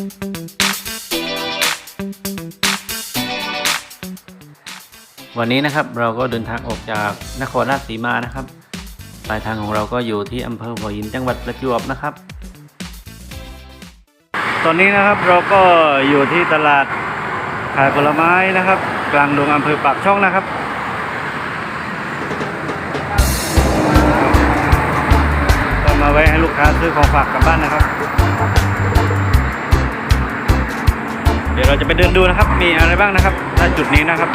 วันนี้นะครับเราก็เดินทางออกจากนครราชสีมานะครับ ปลายทางของเราก็อยู่ที่อำเภอหัวหินจังหวัดประจวบนะครับ ตอนนี้นะครับเราก็อยู่ที่ตลาดขายผลไม้นะครับ กลางดงอำเภอปากช่องนะครับก็มาไว้ให้ลูกค้าซื้อของฝากกลับบ้านนะครับ จะไปเดินดูนะครับ มีอะไรบ้างนะครับณจุดนี้นะครับ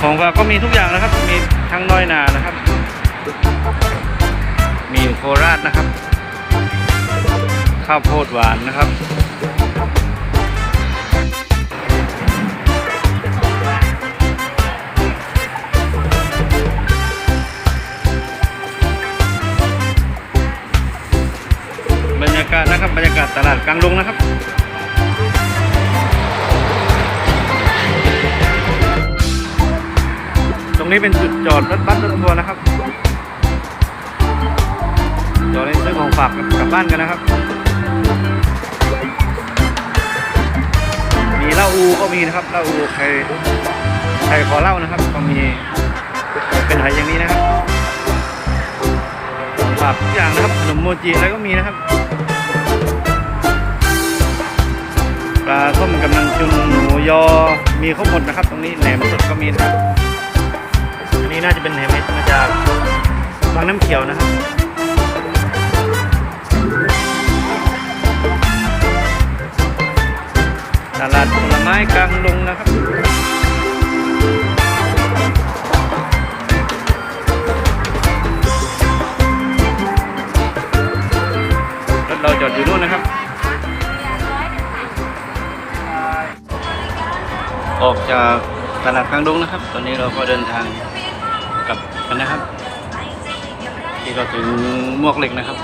ของฝากก็มีทุกอย่างนะครับ มีทั้งน้อยนานะครับ มีโคราชนะครับ ข้าวโพดหวานนะครับบรรยากาศนะครับบรรยากาศตลาดกลางดงนะครับ รงนี้เป็นจุดจอดรถบัสรถทัวร์นะครับจอดให้ซื้อของฝากกลับบ้านกันนะครับ มีเหล้าอูก็มีนะครับเหล้าอูใครใครขอเหล้านะครับ ก็มีเป็นไหอย่างนี้นะครับฝากทุกอย่างนะครับขนมโมจิอะไรก็มีนะครับปลาส้มกำลังจุนหมูยอมีครบหมดนะครับ ตรงนี้แหนมสดก็มีนะครับ นี้น่าจะเป็นแหนมเมดมาจากบางน้ำเขียวนะครับตลาดผลไม้กลางดงนะครับรถเราจอดอยู่นู่นนะครับ ออกจากตลาดกลางดงนะครับ ตอนนี้เราก็เดินทาง กับกันนะครับที่เราถึงมวกเหล็กนะครับ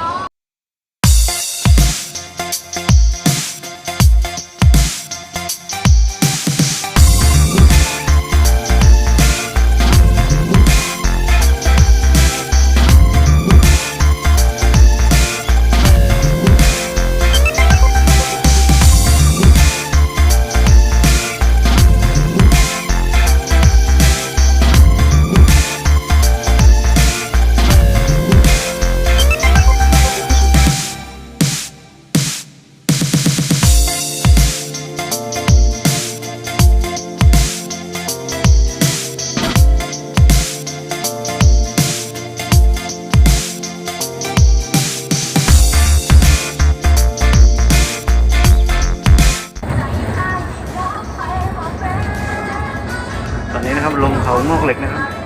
ลงเขางอกเหล็กนะครับ